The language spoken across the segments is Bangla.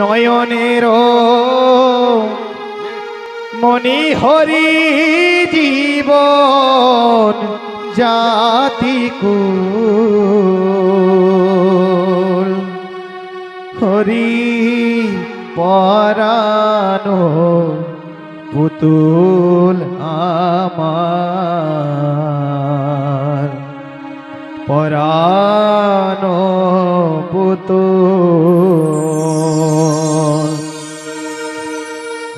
নয়নের মনি হরি জীবন জাতিকু হরি পরানো পুতুল আমার। পরানো পুত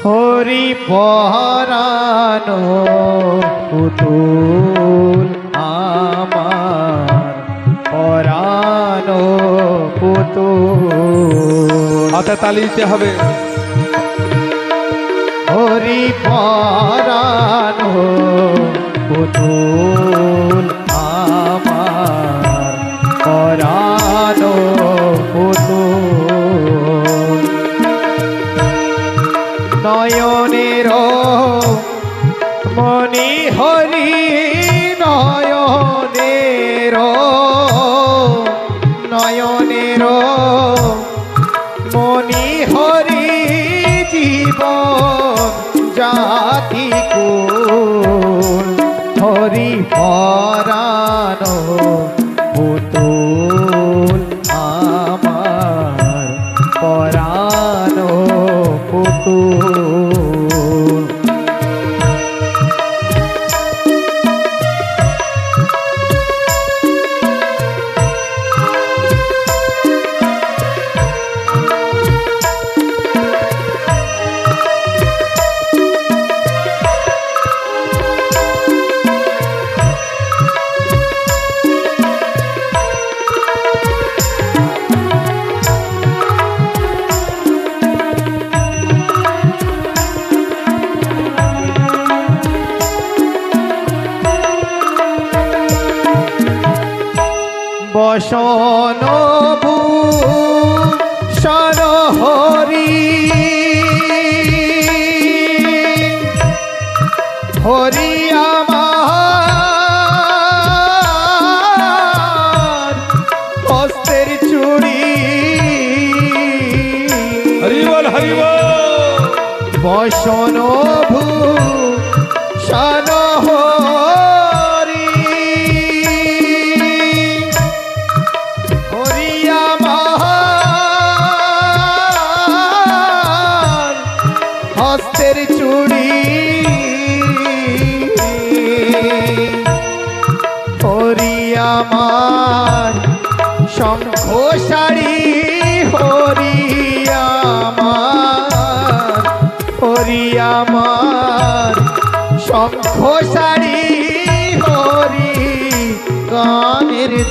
হরি পহারানো পুতুল আমার পরানো পুতুল। হাতে তালি দিতে হবে। sono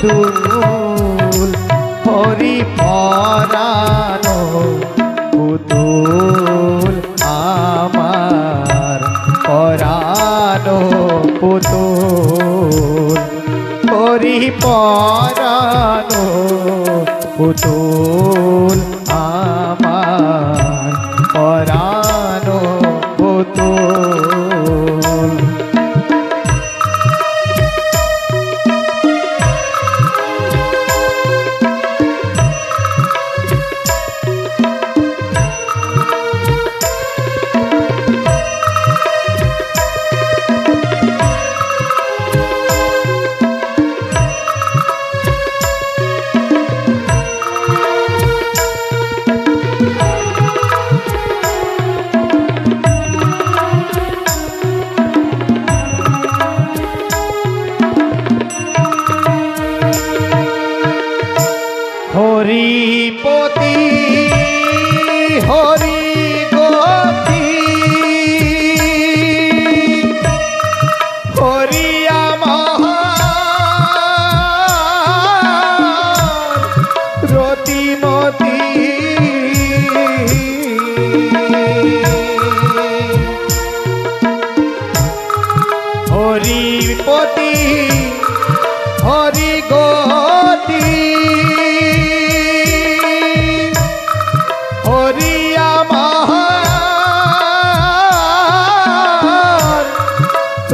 পুতুল হরি পরানো পুতুল আমার পরানো পুতুল হরি পরানো পুতুল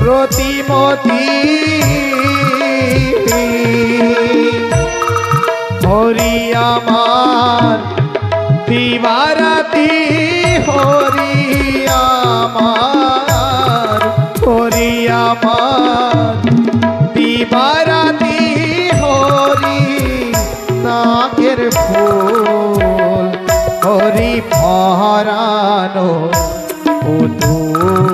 প্রতি মতি হরি আমার, দিবারাতি, হরি আমার হরি আমার, দিবারাতি, হরি নাকের ফুল, হরি ভরানো পুতুল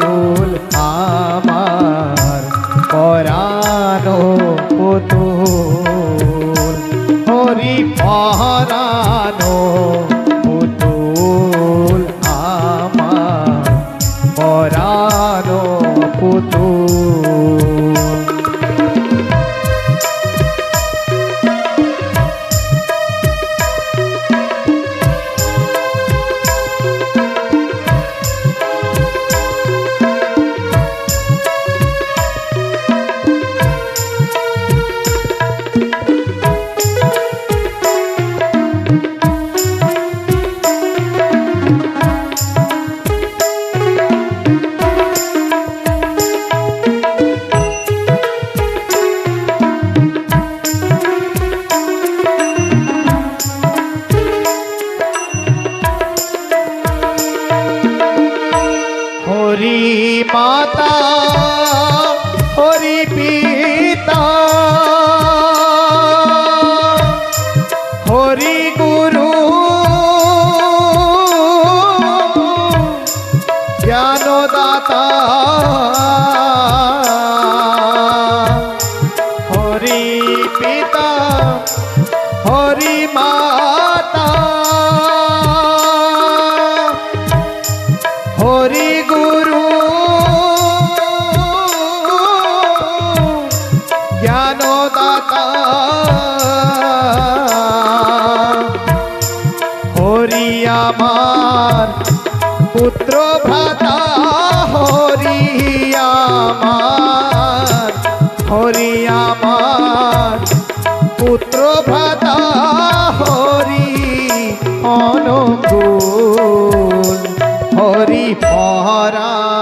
ગુરુ ভরা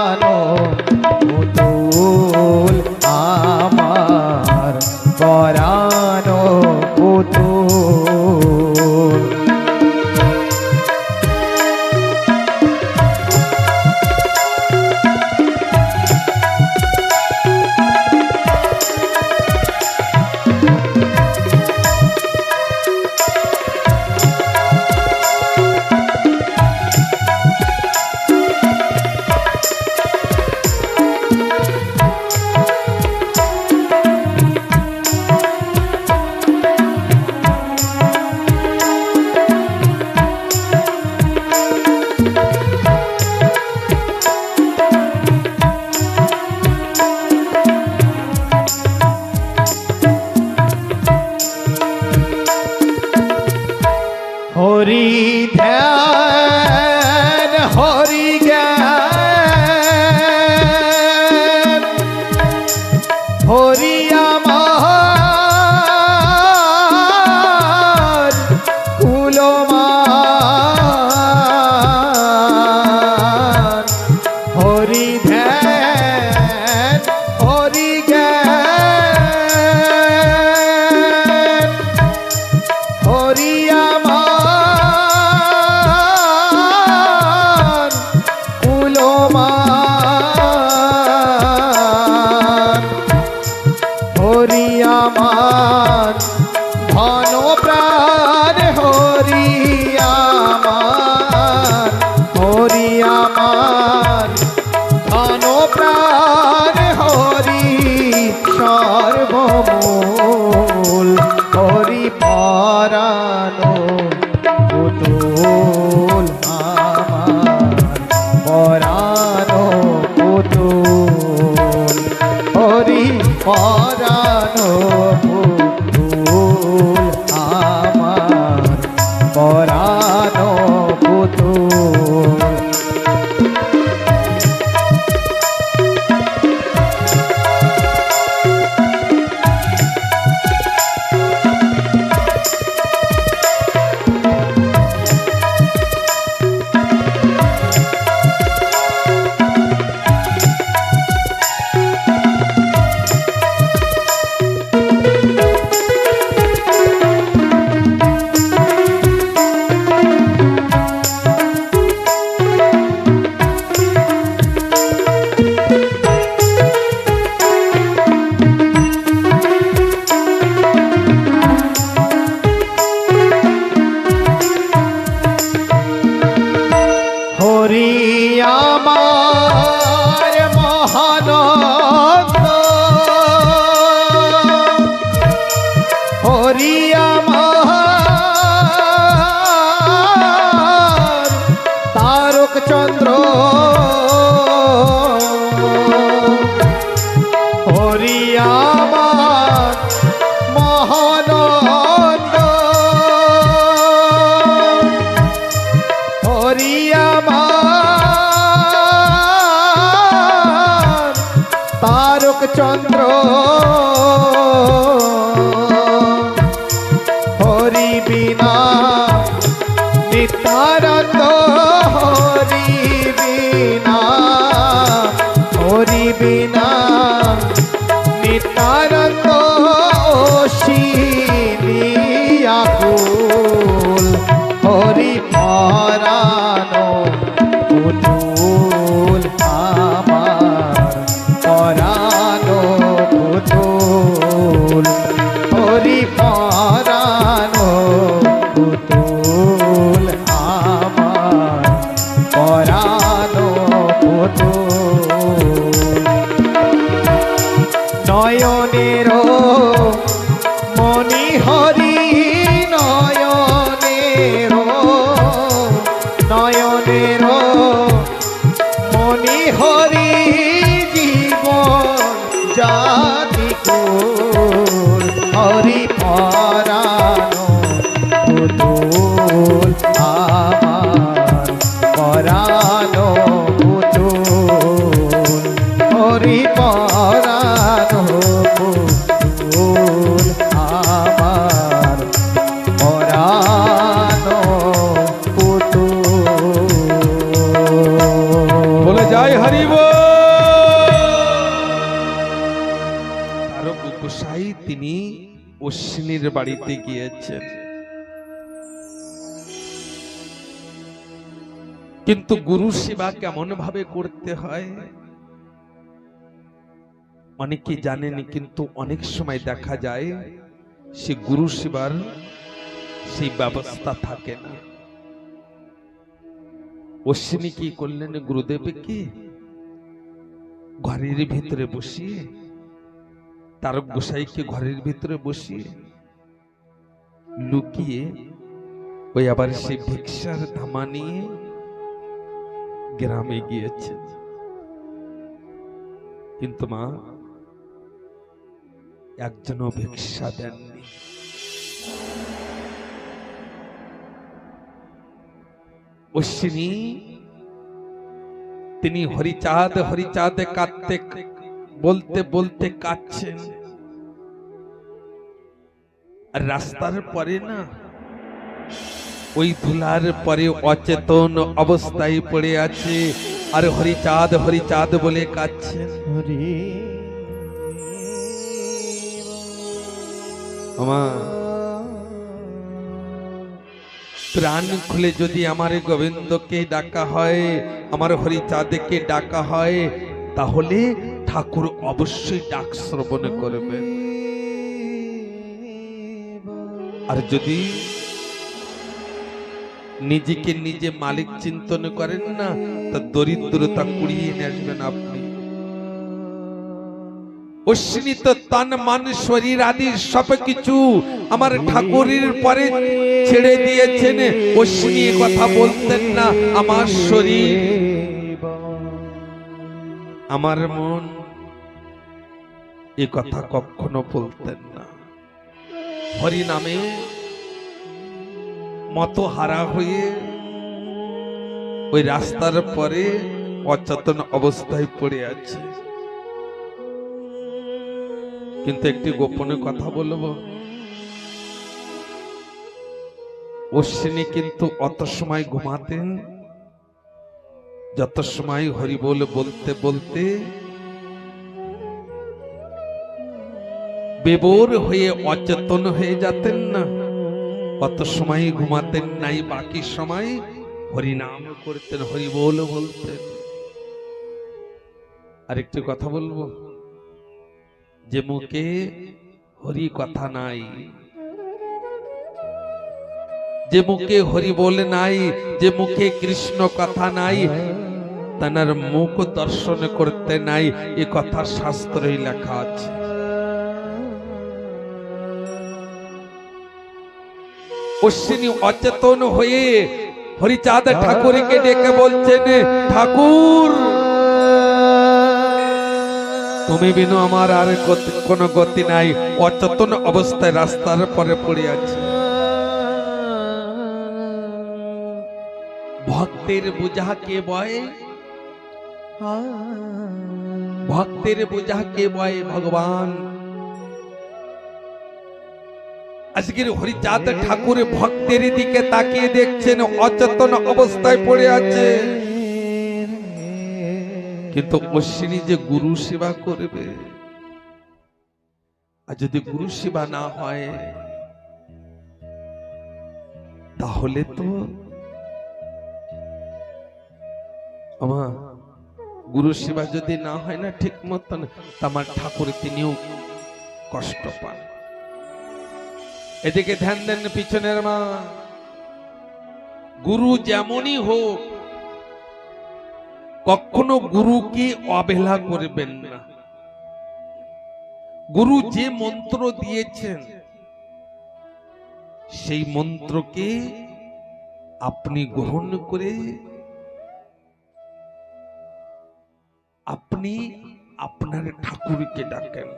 আমার আলোক চন্দ্র বাড়িতে গিয়েছেন। কিন্তু গুরু সেবা কেমন ভাবে করতে হয়? অনেকে জানেনি, কিন্তু অনেক সময় দেখা যায়, সে গুরু সেবার সেই ব্যবস্থা থাকে না। অশ্বিনী কি করলেন গুরুদেব কি ঘরের ভিতরে বসিয়ে তারক গোসাইকে ঘরের ভিতরে বসিয়ে লুকিয়ে ওই আবার সেই ভিক্ষার ধামা নিয়ে গ্রামে গিয়েছে। কিন্তু মা, একজনও ভিক্ষা দেননি। অশ্বিনী, তিনি হরিচাঁদ, হরিচাঁদে কাঁদতে, বলতে বলতে কাঁদছেন। রাস্তার পরে না ওই ধুলার পরে অচেতন অবস্থায় পড়ে আছে আর হরিচাঁদ হরিচাঁদ বলে হরি। আমার প্রাণ খুলে যদি আমার গোবিন্দকে ডাকা হয় আমার হরিচাঁদকে ডাকা হয় তাহলে ঠাকুর অবশ্যই ডাক শ্রবণ করবে আর যদি নিজেকে নিজে মালিক চিন্তন করেন না, তা দরিদ্রতা কুড়িয়ে নিয়ে আসবেন আপনি। অশ্বিনী তো তন, মান, শরীর আদি সব কিছু আমার ঠাকুরের পরে ছেড়ে দিয়েছেন। অশ্বিনী কথা বলতেন না, আমার শরীর, আমার মন এ কথা কখনো বলতেন না। হরি নামে মত হারা হয়ে ওই রাস্তার পরে অচেতন অবস্থায় পড়ে আছে। কিন্তু একটি গোপনে কথা বলব। অশ্বিনী কিন্তু অত সময় ঘুমাতেন, যত সময় হরি বল বলতে বলতে বেবোর হয়ে অচেতন হয়ে যেতেন না। অত সময় ঘুমাতেন নাই, বাকি সময় হরিনাম করতেন হরি বল বলতেন। আরেকটি কথা বলব। যে মুখে হরি কথা নাই, যে মুখে হরি বলে নাই, যে মুখে কৃষ্ণ কথা নাই, তানার মুখ দর্শন করতে নাই, এ কথা শাস্ত্রই লেখা আছে। অশ্বিনী অচেতন হয়ে হরিচাঁদ ঠাকুরকে ডেকে বলছেন, ঠাকুর, তুমি বিনু আমার আর কোনো গতি নাই। অচেতন অবস্থায় রাস্তার পরে পড়ে আছে। ভক্তের বোঝা কে বয়? ভক্তের বোঝা কে বয়? ভগবান আজকের হরিচাঁদ ঠাকুর ভক্তের দিকে তাকিয়ে দেখছেন, অচেতন অবস্থায় পড়ে আছে। কিন্তু অশ্বিনী যে গুরু সেবা করবে, আর যদি গুরু সেবা না হয়, তাহলে তো আমার গুরু সেবা যদি না হয় না ঠিক মতন আমার ঠাকুর তিনিও কষ্ট পান। এদিকে ধ্যান দেন পিছনের মা। গুরু যেমনই হোক, কখনো গুরুকে অবহেলা করবেন না। গুরু যে মন্ত্র দিয়েছেন, সেই মন্ত্রকে আপনি গ্রহণ করে আপনি আপনার ঠাকুরকে ডাকেন।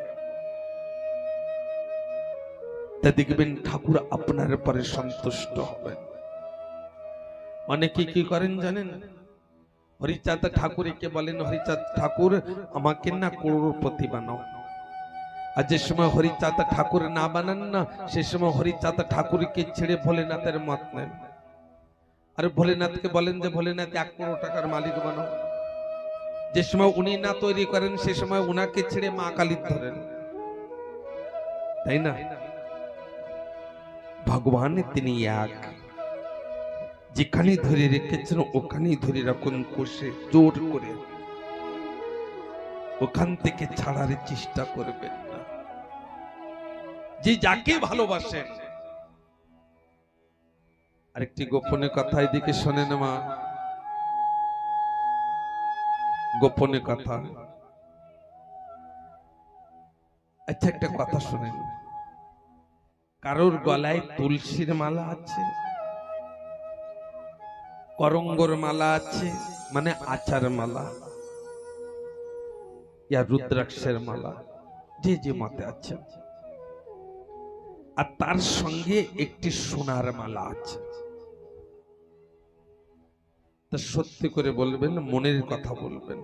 তা দেখবেন ঠাকুর আপনার পরে সন্তুষ্ট হবেন অনেকে কি করেন জানেন? হরিচাঁদ ঠাকুরকে বলেন, হরিচাঁদ ঠাকুর, আমাকে না করোড়পতি বানাও। আর যে সময় হরিচাঁদ ঠাকুর না বানান না, সে সময় হরিচাঁদ ঠাকুরকে ছেড়ে ভোলেনাথের মত নেন। আর ভোলেনাথকে বলেন যে, ভোলেনাথ, এক করোড় টাকার মালিক বানাও। যে সময় উনি না তৈরি করেন, সে সময় উনাকে ছেড়ে মা কালী ধরেন। তাই না? ভগবান তিনি এক। যেখানে ধরে রেখেছেন, ওখানেই ধরে রাখুন কোষে জোর করে। ওখান থেকে ছাড়ার চেষ্টা করবেন না। যে যাকে ভালোবাসেন আরেকটি গোপনে কথা এদিকে শোনেন মা। গোপনে কথা। আচ্ছা একটা কথা শুনেন। কারোর গলায় তুলসীর মালা আছে, করঙ্গর মালা আছে মানে আচার মালা, ইয়া রুদ্রাক্ষের মালা, যে যে মতে আছে। আর তার সঙ্গে একটি সোনার মালা আছে। তা সত্যি করে বলবেন, মনের কথা বলবেন।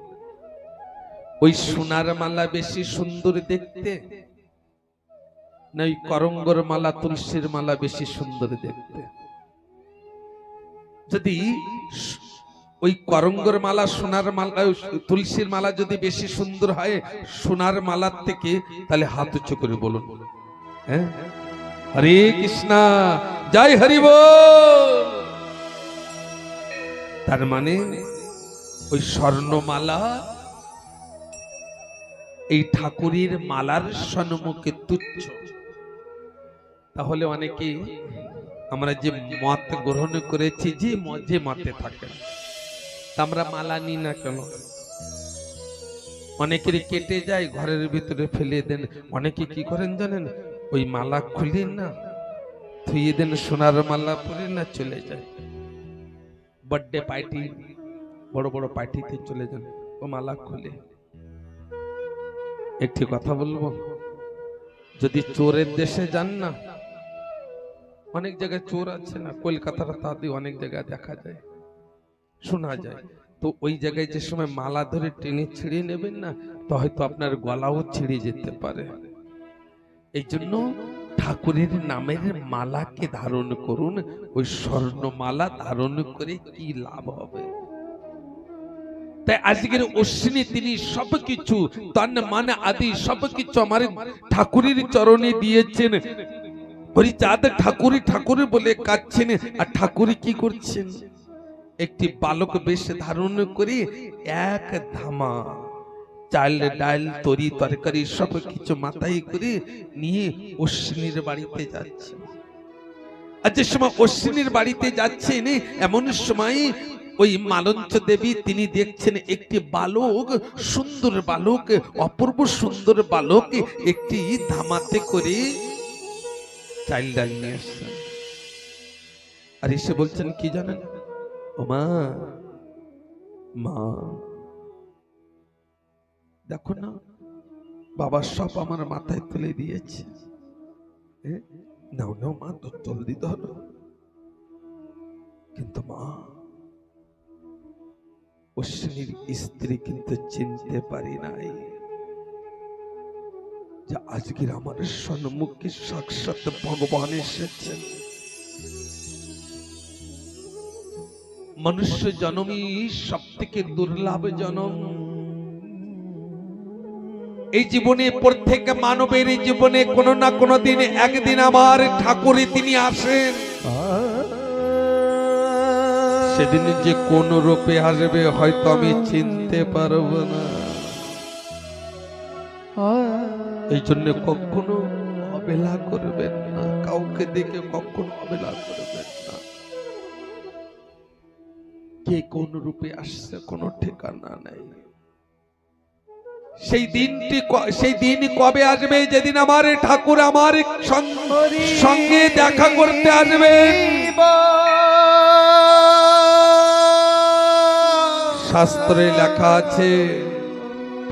ওই সোনার মালা বেশি সুন্দর দেখতে না ওই করঙ্গর মালা, তুলসীর মালা বেশি সুন্দর দেখতে। যদি ওই করঙ্গর মালা, সোনার মালা, তুলসীর মালা যদি বেশি সুন্দর হয়, সোনার মালার থেকে, তাহলে হাত উঁচু করে বলুন। হ্যাঁ? হরে কৃষ্ণা, জয় হরি বল। তার মানে ওই স্বর্ণমালা, এই ঠাকুরের মালার সম্মুখে তুচ্ছ। তাহলে অনেকে আমরা যে মত গ্রহণ করেছি, যে যে মতে থাকেন, তা আমরা মালা নিই না কেন? অনেকের কেটে যায়, ঘরের ভিতরে ফেলে দেন। অনেকে কি করেন জানেন? ওই মালা খুলে না থুয়ে দেন, সোনার মালা পরে না চলে যায়। বার্থডে পার্টি বড় বড় পার্টিতে চলে যান, ও মালা খুলে। একটি কথা বলব? যদি চোরের দেশে যান না অনেক জায়গায় চোর আছে না? কলকাতার তাতে অনেক জায়গায় দেখা যায়, শোনা যায়। তো ওই জায়গায় যে সময় মালা ধরে টেনে ছিঁড়ে নেবেন না, তো হয়তো আপনার গলাও ছিঁড়ে যেতে পারে। এই জন্য ঠাকুরের নামের মালাকে ধারণ করুন, ওই স্বর্ণ মালা ধারণ করে কি লাভ হবে? তাই আজকের অশ্বিনী তিনি সবকিছু তার মানে আদি সবকিছু আমার ঠাকুরের চরণে দিয়েছেন। হরিচাঁদ ঠাকুরি ঠাকুরি বলে কাঁদছেন, আর ঠাকুরি কি করছেন? একটি বালক বেশ ধারণ করে এক ধামা চাল, ডাল, তরি, তরকারি সব কিছু মাথায় করে নিয়ে অশ্বিনীর বাড়িতে যাচ্ছে। আর যে সময় অশ্বিনীর বাড়িতে যাচ্ছেন, এমন সময় ওই মালঞ্চ দেবী, তিনি দেখছেন একটি বালক, সুন্দর বালক, অপূর্ব সুন্দর বালক, একটি ধামাতে করে চাইল ডাল নিয়ে আসছেন আর এসে বলছেন, কি জানেন? ও মা মা, দেখো না, বাবা সব আমার মাথায় তুলে দিয়েছে। নাও নাও মা তো জলদি ধরো। কিন্তু মা, অশ্বিনীর স্ত্রী কিন্তু চিনতে পারি নাই। যে আজকের আমার সম্মুখে সাক্ষাৎ ভগবান এসেছেন। মনুষ্য জন্মই সব থেকে দুর্লভ জনম। এই জীবনে প্রত্যেক মানবের জীবনে কোনো না কোনো দিন একদিন আমার ঠাকুরে তিনি আসেন। সেদিন যে কোন রূপে আসবে হয়তো আমি চিনতে পারব না। এই জন্য কখনো অবেলা করবেন না, কাউকে দেখে কখনো অবেলা করবেন না। কে কোন রূপে আসছে, কোনো ঠিকানা নেই। সেই দিনটি সেই দিন কবে আসবে? যেদিন আমার ঠাকুর আমার সঙ্গে দেখা করতে আসবেন শাস্ত্রে লেখা আছে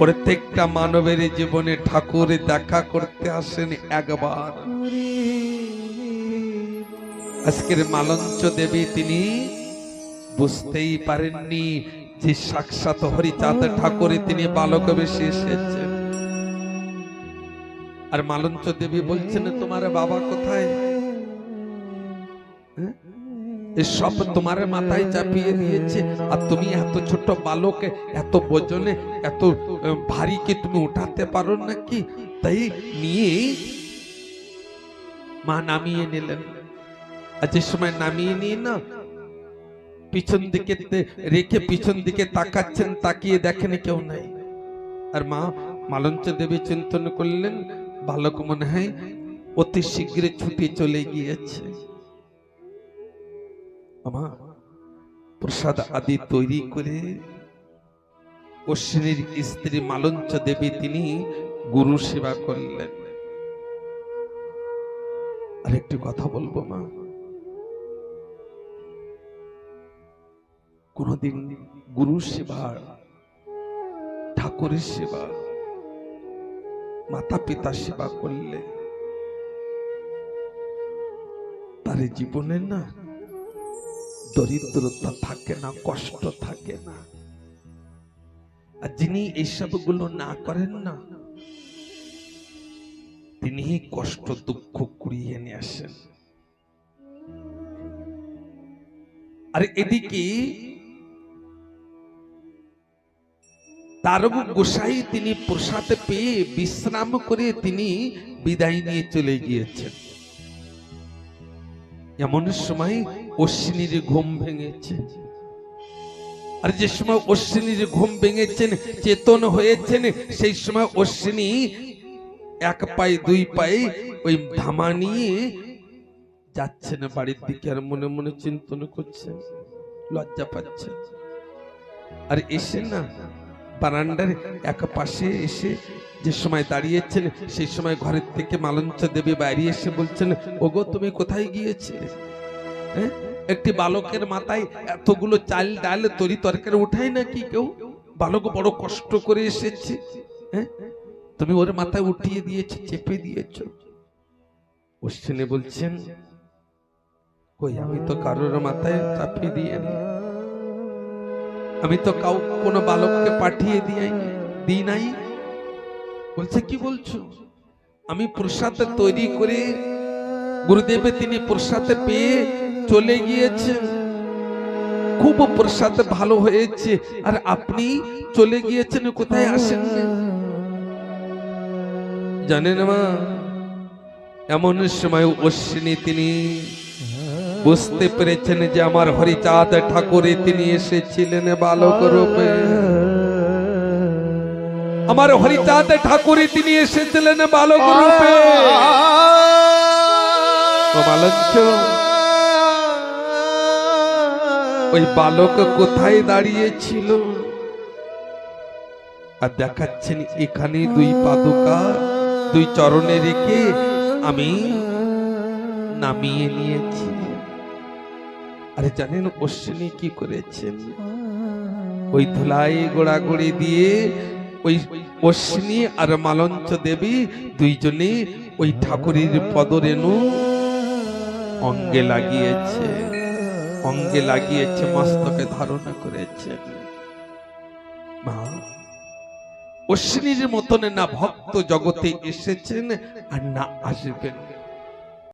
প্রত্যেকটা মানবের জীবনে ঠাকুর দেখা করতে আসেন একবার আজকের মালঞ্চ দেবী তিনি বুঝতেই পারেননি যে সাক্ষাৎ হরিচাঁদ ঠাকুরে তিনি বালক বেশি এসেছেন আর মালঞ্চ দেবী বলছেন, তোমার বাবা কোথায় হ্যাঁ? এসব তোমার মাথায় চাপিয়ে দিয়েছে। আর তুমি এত ছোট বালকে, এত ওজনে এত ভারী কি তুমি উঠাতে পারো নাকি? তাই নিয়ে মা নামিয়ে নিলেন। আর যে সময় নামিয়ে নিয়ে না, পিছন দিকে রেখে পিছন দিকে তাকাচ্ছেন, তাকিয়ে দেখেন কেউ নাই। আর মা মালঞ্চ দেবী চিন্তন করলেন, বালক মনে হয় অতি শীঘ্র ছুটি চলে গিয়েছে। আমা প্রসাদ আদি তৈরি করে অশ্বিনীর স্ত্রী মালঞ্চ দেবী তিনি গুরু সেবা করলেন। আরেকটি কথা বলব মা। কোনদিন গুরু সেবা, ঠাকুরের সেবা মাতা পিতা সেবা করলে তার জীবনের না দরিদ্রতা থাকে না, কষ্ট থাকে না। আর যিনি এইসবগুলো না করেন না, তিনি কষ্ট, দুঃখ কুড়িয়ে নিয়ে আসেন। আর এদিকে তারক গোসাই তিনি প্রসাদ পেয়ে বিশ্রাম করে তিনি বিদায় নিয়ে চলে গিয়েছেন। এমন সময় অশ্বিনীর ঘুম ভেঙেছে আর যে সময় অশ্বিনীর ঘুম ভেঙেছেন, চেতন হয়েছেন, সেই সময় অশ্বিনী এক পায়ে, দুই পায়ে ওই ধামা নিয়ে যাচ্ছেন বাড়ির দিকে আর মনে মনে চিন্তন করছে লজ্জা পাচ্ছে আর এসে না, বারান্দার এক পাশে এসে যে সময় দাঁড়িয়েছেন, সেই সময় ঘরের থেকে মালঞ্চ দেবী বাইরে এসে বলছেন, ওগো, তুমি কোথায় গিয়েছিলে? একটি বালকের মাথায় এতগুলো চাল ডাল তরি তরকারি উঠায় নাকি কেউ? বালক বড় কষ্ট করে এসেছে হ্যাঁ তুমি ওর মাথায় উঠিয়ে দিয়েছ, চেপে দিয়েছ। অশ্বিনী বলছেন, কই, আমি তো কারোর মাথায় চাপিয়ে দিয়ে আমি তো কাউ, কোনো বালককে পাঠিয়ে দিয়ে দিই নাই। বলছে, কি বলছো? আমি প্রসাদ তৈরি করে গুরুদেবে তিনি প্রসাদ পেয়ে চলে গিয়েছেন। খুব প্রসাদ ভালো হয়েছে। আর আপনি চলে গিয়েছেন, কোথায় আসেন জানেন মা, এমন সময় অশ্বিনী তিনি বুঝতে পেরেছেন যে আমার হরিচাঁদ ঠাকুরে তিনি এসেছিলেন বালক রূপে। আমার হরিচাঁদ ঠাকুরে তিনি এসেছিলেন বালক রূপে। ওই বালক কোথায় দাঁড়িয়েছিল? আর দেখাচ্ছেন এখানে দুই পাদুকা, দুই চরণে রেখে আমি নামিয়ে নিয়েছি। আরে জানেন অশ্বিনী কি করেছেন? ওই ধুলাই গোড়াগড়ি দিয়ে ওই অশ্বিনী আর মালঞ্চ দেবী দুইজনে ওই ঠাকুরের পদরেণু অঙ্গে লাগিয়েছে অঙ্গে লাগিয়েছে, মস্তকে ধারণা করেছে। অশ্বিনীর মতনে না ভক্ত জগতে এসেছেন আর না আসবেন।